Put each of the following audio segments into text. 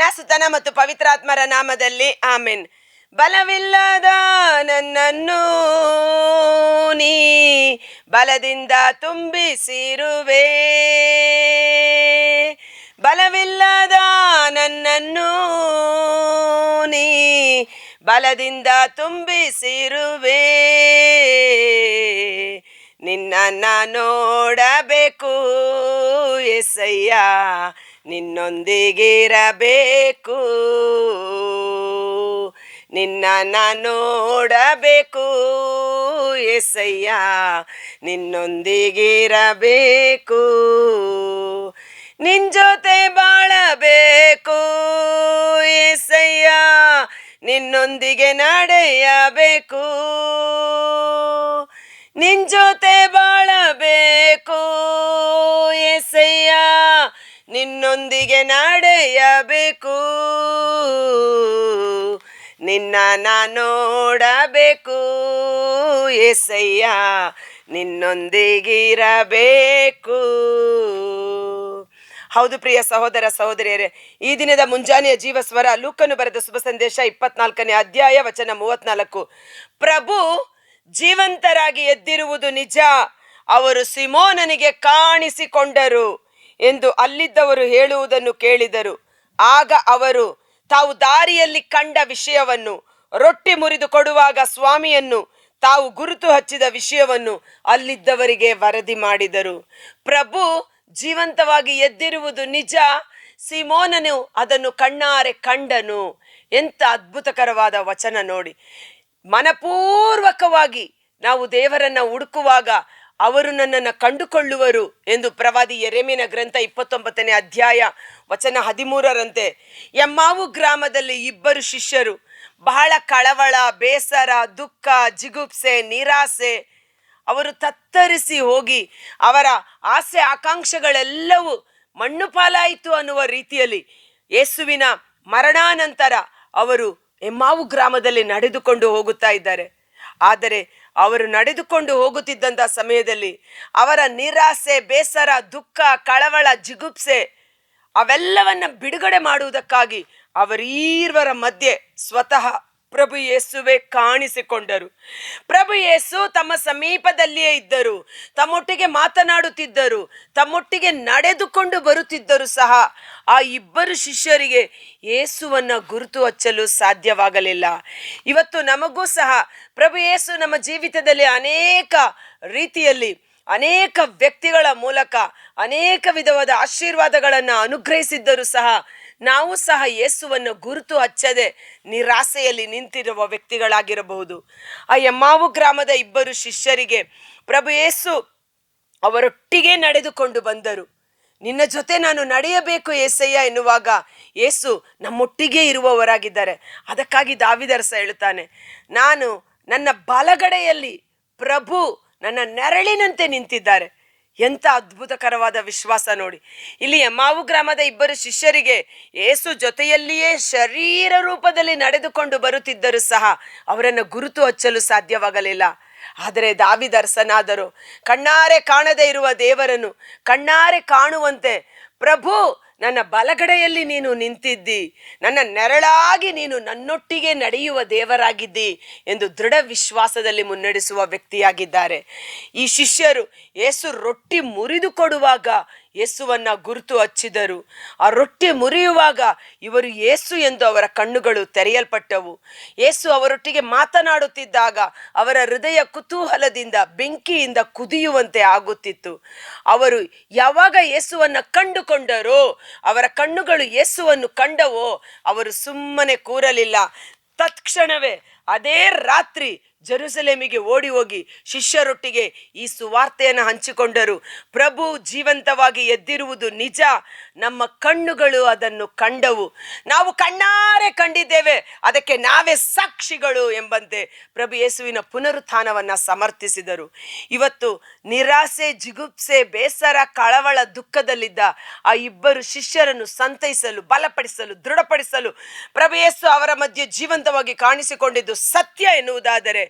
ಪಿತನ ಸುತನ ಮತ್ತು ಪವಿತ್ರಾತ್ಮರ ನಾಮದಲ್ಲಿ ಆಮೆನ್. ಬಲವಿಲ್ಲದ ನನ್ನನ್ನು ನೀ ಬಲದಿಂದ ತುಂಬಿಸಿರುವೆ. ಬಲವಿಲ್ಲದ ನನ್ನನ್ನು ನೀ ಬಲದಿಂದ ತುಂಬಿಸಿರುವೆ. ನಿನ್ನ ನೋಡಬೇಕು ಎಸಯ್ಯ. ನಿನ್ನೊಂದಿಗಿರಬೇಕು. ನಿನ್ನ ನೋಡಬೇಕು. ಎಸಯ್ಯ ನಿನ್ನೊಂದಿಗಿರಬೇಕು. ನಿನ್ ಜೊತೆ ಬಾಳಬೇಕು. ಎಸಯ್ಯ ನಿನ್ನೊಂದಿಗೆ ನಡೆಯಬೇಕು. ನಿನ್ ಜೊತೆ ಬಾಳಬೇಕು. ನಿನ್ನೊಂದಿಗೆ ನಡೆಯಬೇಕು. ನಿನ್ನ ನಾನು ನೋಡಬೇಕು. ಎಸಯ್ಯ ನಿನ್ನೊಂದಿಗಿರಬೇಕು. ಹೌದು ಪ್ರಿಯ ಸಹೋದರ ಸಹೋದರಿಯರೇ, ಈ ದಿನದ ಮುಂಜಾನೆಯ ಜೀವಸ್ವರ ಲೂಕನು ಬರೆದ ಶುಭ ಸಂದೇಶ ಇಪ್ಪತ್ನಾಲ್ಕನೇ ಅಧ್ಯಾಯ ವಚನ ಮೂವತ್ನಾಲ್ಕು. ಪ್ರಭು ಜೀವಂತರಾಗಿ ಎದ್ದಿರುವುದು ನಿಜ. ಅವರು ಸಿಮೋನನಿಗೆ ಕಾಣಿಸಿಕೊಂಡರು. ಎಂದು ಅಲ್ಲಿದ್ದವರು ಹೇಳುವುದನ್ನು ಕೇಳಿದರು. ಆಗ ಅವರು, ತಾವು ದಾರಿಯಲ್ಲಿ ಕಂಡ ವಿಷಯವನ್ನು, ರೊಟ್ಟಿ ಮುರಿದು ಕೊಡುವಾಗ ಸ್ವಾಮಿಯನ್ನು, ತಾವು ಗುರುತು ಹಚ್ಚಿದ ವಿಷಯವನ್ನು ಅಲ್ಲಿದ್ದವರಿಗೆ ವರದಿ ಮಾಡಿದರು. ಪ್ರಭು, ಜೀವಂತವಾಗಿ ಎದ್ದಿರುವುದು ನಿಜ, ಸಿಮೋನನು ಅದನ್ನು ಕಣ್ಣಾರೆ ಕಂಡನು ಎಂಥ ಅದ್ಭುತಕರವಾದ ವಚನ ನೋಡಿ. ಮನಪೂರ್ವಕವಾಗಿ ನಾವು ದೇವರನ್ನ ಹುಡುಕುವಾಗ ಅವರು ನನ್ನನ್ನು ಕಂಡುಕೊಳ್ಳುವರು ಎಂದು ಪ್ರವಾದಿ ಎರೆಮಿನ ಗ್ರಂಥ ಇಪ್ಪತ್ತೊಂಬತ್ತನೇ ಅಧ್ಯಾಯ ವಚನ ಹದಿಮೂರರಂತೆ. ಎಮ್ಮಾವು ಗ್ರಾಮದಲ್ಲಿ ಇಬ್ಬರು ಶಿಷ್ಯರು, ಬಹಳ ಕಳವಳ, ಬೇಸರ, ದುಃಖ, ಜಿಗುಪ್ಸೆ, ನಿರಾಸೆ, ಅವರು ತತ್ತರಿಸಿ ಹೋಗಿ ಅವರ ಆಸೆ ಆಕಾಂಕ್ಷೆಗಳೆಲ್ಲವೂ ಮಣ್ಣು ಪಾಲಾಯಿತು ಅನ್ನುವ ರೀತಿಯಲ್ಲಿ ಯೇಸುವಿನ ಮರಣಾನಂತರ ಅವರು ಎಮ್ಮಾವು ಗ್ರಾಮದಲ್ಲಿ ನಡೆದುಕೊಂಡು ಹೋಗುತ್ತಾ ಇದ್ದಾರೆ. ಆದರೆ ಅವರು ನಡೆದುಕೊಂಡು ಹೋಗುತ್ತಿದ್ದಂಥ ಸಮಯದಲ್ಲಿ ಅವರ ನಿರಾಸೆ, ಬೇಸರ, ದುಃಖ, ಕಳವಳ, ಜಿಗುಪ್ಸೆ ಅವೆಲ್ಲವನ್ನ ಬಿಡುಗಡೆ ಮಾಡುವುದಕ್ಕಾಗಿ ಅವರೀರ್ವರ ಮಧ್ಯೆ ಸ್ವತಃ ಪ್ರಭು ಯೇಸುವೆ ಕಾಣಿಸಿಕೊಂಡರು. ಪ್ರಭು ಯೇಸು ತಮ್ಮ ಸಮೀಪದಲ್ಲಿಯೇ ಇದ್ದರು. ತಮ್ಮೊಟ್ಟಿಗೆ ಮಾತನಾಡುತ್ತಿದ್ದರು. ತಮ್ಮೊಟ್ಟಿಗೆ ನಡೆದುಕೊಂಡು ಬರುತ್ತಿದ್ದರು ಸಹ. ಆ ಇಬ್ಬರು ಶಿಷ್ಯರಿಗೆ ಯೇಸುವನ್ನ ಗುರುತು ಹಚ್ಚಲು ಸಾಧ್ಯವಾಗಲಿಲ್ಲ. ಇವತ್ತು ನಮಗೂ ಸಹ ಪ್ರಭು ಯೇಸು ನಮ್ಮ ಜೀವಿತದಲ್ಲಿ ಅನೇಕ ರೀತಿಯಲ್ಲಿ ಅನೇಕ ವ್ಯಕ್ತಿಗಳ ಮೂಲಕ ಅನೇಕ ವಿಧವಾದ ಆಶೀರ್ವಾದಗಳನ್ನು ಅನುಗ್ರಹಿಸಿದ್ದರೂ ಸಹ ನಾವು ಸಹ ಯೇಸುವನ್ನು ಗುರುತು ಹಚ್ಚದೆ ನಿರಾಸೆಯಲ್ಲಿ ನಿಂತಿರುವ ವ್ಯಕ್ತಿಗಳಾಗಿರಬಹುದು. ಆ ಯಮ್ಮಾವು ಗ್ರಾಮದ ಇಬ್ಬರು ಶಿಷ್ಯರಿಗೆ ಪ್ರಭು ಯೇಸು ಅವರೊಟ್ಟಿಗೆ ನಡೆದುಕೊಂಡು ಬಂದರು. ನಿನ್ನ ಜೊತೆ ನಾನು ನಡೆಯಬೇಕು ಏಸಯ್ಯ ಎನ್ನುವಾಗ ಏಸು ನಮ್ಮೊಟ್ಟಿಗೆ ಇರುವವರಾಗಿದ್ದಾರೆ. ಅದಕ್ಕಾಗಿ ದಾವಿದರ್ಸ ಹೇಳುತ್ತಾನೆ, ನಾನು ನನ್ನ ಬಲಗಡೆಯಲ್ಲಿ ಪ್ರಭು ನನ್ನ ನೆರಳಿನಂತೆ ನಿಂತಿದ್ದಾರೆ. ಎಂಥ ಅದ್ಭುತಕರವಾದ ವಿಶ್ವಾಸ ನೋಡಿ. ಇಲ್ಲಿ ಯಮಾವು ಗ್ರಾಮದ ಇಬ್ಬರು ಶಿಷ್ಯರಿಗೆ ಏಸು ಜೊತೆಯಲ್ಲಿಯೇ ಶರೀರ ರೂಪದಲ್ಲಿ ನಡೆದುಕೊಂಡು ಬರುತ್ತಿದ್ದರೂ ಸಹ ಅವರನ್ನು ಗುರುತು ಹಚ್ಚಲು ಸಾಧ್ಯವಾಗಲಿಲ್ಲ. ಆದರೆ ದಾವಿದರ್ಸನಾದರು ಕಣ್ಣಾರೆ ಕಾಣದೇ ಇರುವ ದೇವರನ್ನು ಕಣ್ಣಾರೆ ಕಾಣುವಂತೆ ಪ್ರಭು ನನ್ನ ಬಲಗಡೆಯಲ್ಲಿ ನೀನು ನಿಂತಿದ್ದಿ. ನನ್ನ ನೆರಳಾಗಿ ನೀನು ನನ್ನೊಟ್ಟಿಗೆ ನಡೆಯುವ ದೇವರಾಗಿದ್ದಿ ಎಂದು ದೃಢ ವಿಶ್ವಾಸದಲ್ಲಿ ಮುನ್ನಡೆಸುವ ವ್ಯಕ್ತಿಯಾಗಿದ್ದಾರೆ. ಈ ಶಿಷ್ಯರು ಏಸು ರೊಟ್ಟಿ ಮುರಿದು ಕೊಡುವಾಗ ಯೇಸುವನ್ನ ಗುರುತು ಹಚ್ಚಿದರು. ಆ ರೊಟ್ಟಿ ಮುರಿಯುವಾಗ ಇವರು ಯೇಸು ಎಂದು ಅವರ ಕಣ್ಣುಗಳು ತೆರೆಯಲ್ಪಟ್ಟವು. ಏಸು ಅವರೊಟ್ಟಿಗೆ ಮಾತನಾಡುತ್ತಿದ್ದಾಗ ಅವರ ಹೃದಯ ಕುತೂಹಲದಿಂದ ಬೆಂಕಿಯಿಂದ ಕುದಿಯುವಂತೆ ಆಗುತ್ತಿತ್ತು. ಅವರು ಯಾವಾಗ ಯೇಸುವನ್ನ ಕಂಡುಕೊಂಡರೋ, ಅವರ ಕಣ್ಣುಗಳು ಯೇಸುವನ್ನು ಕಂಡವೋ, ಅವರು ಸುಮ್ಮನೆ ಕೂರಲಿಲ್ಲ. ತತ್ಕ್ಷಣವೇ ಅದೇ ರಾತ್ರಿ ಜೆರುಸಲೇಮಿಗೆ ಓಡಿ ಹೋಗಿ ಶಿಷ್ಯರೊಟ್ಟಿಗೆ ಈ ಸುವಾರ್ತೆಯನ್ನು ಹಂಚಿಕೊಂಡರು. ಪ್ರಭು ಜೀವಂತವಾಗಿ ಎದ್ದಿರುವುದು ನಿಜ. ನಮ್ಮ ಕಣ್ಣುಗಳು ಅದನ್ನು ಕಂಡವು. ನಾವು ಕಣ್ಣಾರೆ ಕಂಡಿದ್ದೇವೆ. ಅದಕ್ಕೆ ನಾವೇ ಸಾಕ್ಷಿಗಳು ಎಂಬಂತೆ ಪ್ರಭು ಯೇಸುವಿನ ಪುನರುತ್ಥಾನವನ್ನು ಸಮರ್ಥಿಸಿದರು. ಇವತ್ತು ನಿರಾಸೆ, ಜಿಗುಪ್ಸೆ, ಬೇಸರ, ಕಳವಳ ದುಃಖದಲ್ಲಿದ್ದ ಆ ಇಬ್ಬರು ಶಿಷ್ಯರನ್ನು ಸಂತೈಸಲು, ಬಲಪಡಿಸಲು, ದೃಢಪಡಿಸಲು ಪ್ರಭು ಯೇಸು ಅವರ ಮಧ್ಯೆ ಜೀವಂತವಾಗಿ ಕಾಣಿಸಿಕೊಂಡಿದ್ದು ಸತ್ಯ ಎನ್ನುವುದಾದರೆ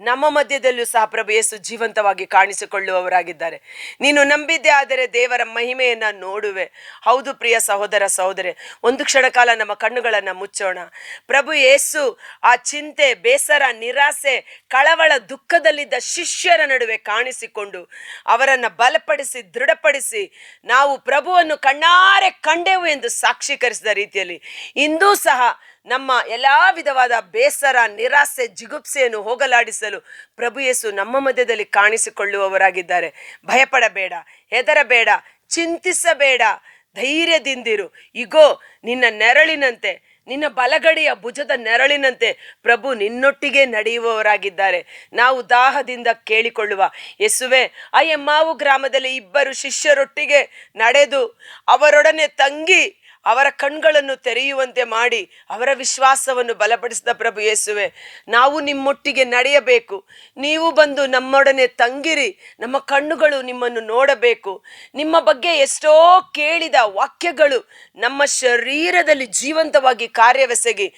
ನಮ್ಮ ಮಧ್ಯದಲ್ಲೂ ಸಹ ಪ್ರಭು ಯೇಸು ಜೀವಂತವಾಗಿ ಕಾಣಿಸಿಕೊಳ್ಳುವವರಾಗಿದ್ದಾರೆ. ನೀನು ನಂಬಿದ್ದೆ ಆದರೆ ದೇವರ ಮಹಿಮೆಯನ್ನ ನೋಡುವೆ. ಹೌದು ಪ್ರಿಯ ಸಹೋದರ ಸಹೋದರಿ, ಒಂದು ಕ್ಷಣ ಕಾಲ ನಮ್ಮ ಕಣ್ಣುಗಳನ್ನ ಮುಚ್ಚೋಣ. ಪ್ರಭು ಯೇಸು ಆ ಚಿಂತೆ, ಬೇಸರ, ನಿರಾಸೆ, ಕಳವಳ ದುಃಖದಲ್ಲಿದ್ದ ಶಿಷ್ಯರ ನಡುವೆ ಕಾಣಿಸಿಕೊಂಡು ಅವರನ್ನ ಬಲಪಡಿಸಿ, ದೃಢಪಡಿಸಿ ನಾವು ಪ್ರಭುವನ್ನು ಕಣ್ಣಾರೆ ಕಂಡೆವು ಎಂದು ಸಾಕ್ಷೀಕರಿಸಿದ ರೀತಿಯಲ್ಲಿ ಇಂದೂ ಸಹ ನಮ್ಮ ಎಲ್ಲ ವಿಧವಾದ ಬೇಸರ, ನಿರಾಸೆ, ಜಿಗುಪ್ಸೆಯನ್ನು ಹೋಗಲಾಡಿಸಲು ಪ್ರಭು ಯೇಸು ನಮ್ಮ ಮಧ್ಯದಲ್ಲಿ ಕಾಣಿಸಿಕೊಳ್ಳುವವರಾಗಿದ್ದಾರೆ. ಭಯಪಡಬೇಡ, ಹೆದರಬೇಡ, ಚಿಂತಿಸಬೇಡ, ಧೈರ್ಯದಿಂದಿರು. ಇಗೋ, ನಿನ್ನ ನೆರಳಿನಂತೆ, ನಿನ್ನ ಬಲಗಡೆಯ ಭುಜದ ನೆರಳಿನಂತೆ ಪ್ರಭು ನಿನ್ನೊಟ್ಟಿಗೆ ನಡೆಯುವವರಾಗಿದ್ದಾರೆ. ನಾವು ದಾಹದಿಂದ ಕೇಳಿಕೊಳ್ಳುವ. ಯೇಸುವೆ ಆ ಎಮ್ಮಾವು ಗ್ರಾಮದಲ್ಲಿ ಇಬ್ಬರು ಶಿಷ್ಯರೊಟ್ಟಿಗೆ ನಡೆದು ಅವರೊಡನೆ ತಂಗಿ ಅವರ ಕಣ್ಗಳನ್ನು ತೆರೆಯುವಂತೆ ಮಾಡಿ ಅವರ ವಿಶ್ವಾಸವನ್ನು ಬಲಪಡಿಸಿದ ಪ್ರಭು ಯೇಸುವೆ, ನಾವು ನಿಮ್ಮೊಟ್ಟಿಗೆ ನಡೆಯಬೇಕು. ನೀವು ಬಂದು ನಮ್ಮೊಡನೆ ತಂಗಿರಿ. ನಮ್ಮ ಕಣ್ಣುಗಳು ನಿಮ್ಮನ್ನು ನೋಡಬೇಕು. ನಿಮ್ಮ ಬಗ್ಗೆ ಎಷ್ಟೋ ಕೇಳಿದ ವಾಕ್ಯಗಳು ನಮ್ಮ ಶರೀರದಲ್ಲಿ ಜೀವಂತವಾಗಿ ಕಾರ್ಯವೆಸಗಿ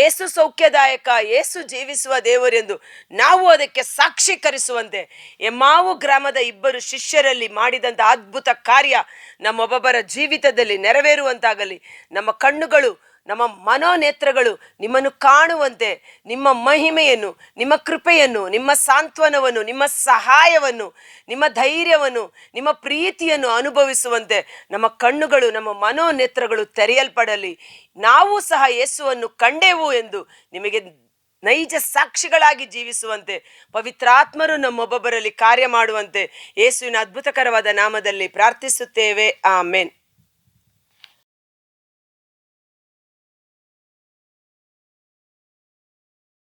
ಏಸು ಸೌಖ್ಯದಾಯಕ ಏಸು ಜೀವಿಸುವ ದೇವರೆಂದು ನಾವು ಅದಕ್ಕೆ ಸಾಕ್ಷೀಕರಿಸುವಂತೆ ಎಮ್ಮಾವು ಗ್ರಾಮದ ಇಬ್ಬರು ಶಿಷ್ಯರಲ್ಲಿ ಮಾಡಿದಂಥ ಅದ್ಭುತ ಕಾರ್ಯ ನಮ್ಮೊಬ್ಬೊಬ್ಬರ ಜೀವಿತದಲ್ಲಿ ನೆರವೇರುವಂತಾಗಲಿ. ನಮ್ಮ ಕಣ್ಣುಗಳು, ನಮ್ಮ ಮನೋನೇತ್ರಗಳು ನಿಮ್ಮನ್ನು ಕಾಣುವಂತೆ ನಿಮ್ಮ ಮಹಿಮೆಯನ್ನು, ನಿಮ್ಮ ಕೃಪೆಯನ್ನು, ನಿಮ್ಮ ಸಾಂತ್ವನವನ್ನು, ನಿಮ್ಮ ಸಹಾಯವನ್ನು, ನಿಮ್ಮ ಧೈರ್ಯವನ್ನು, ನಿಮ್ಮ ಪ್ರೀತಿಯನ್ನು ಅನುಭವಿಸುವಂತೆ ನಮ್ಮ ಕಣ್ಣುಗಳು, ನಮ್ಮ ಮನೋನೇತ್ರಗಳು ತೆರೆಯಲ್ಪಡಲಿ. ನಾವು ಸಹ ಯೇಸುವನ್ನು ಕಂಡೆವು ಎಂದು ನಿಮಗೆ ನೈಜ ಸಾಕ್ಷಿಗಳಾಗಿ ಜೀವಿಸುವಂತೆ, ಪವಿತ್ರಾತ್ಮರು ನಮ್ಮೊಬ್ಬೊಬ್ಬರಲ್ಲಿ ಕಾರ್ಯ ಮಾಡುವಂತೆ ಯೇಸುವಿನ ಅದ್ಭುತಕರವಾದ ನಾಮದಲ್ಲಿ ಪ್ರಾರ್ಥಿಸುತ್ತೇವೆ. ಆಮೇನ್.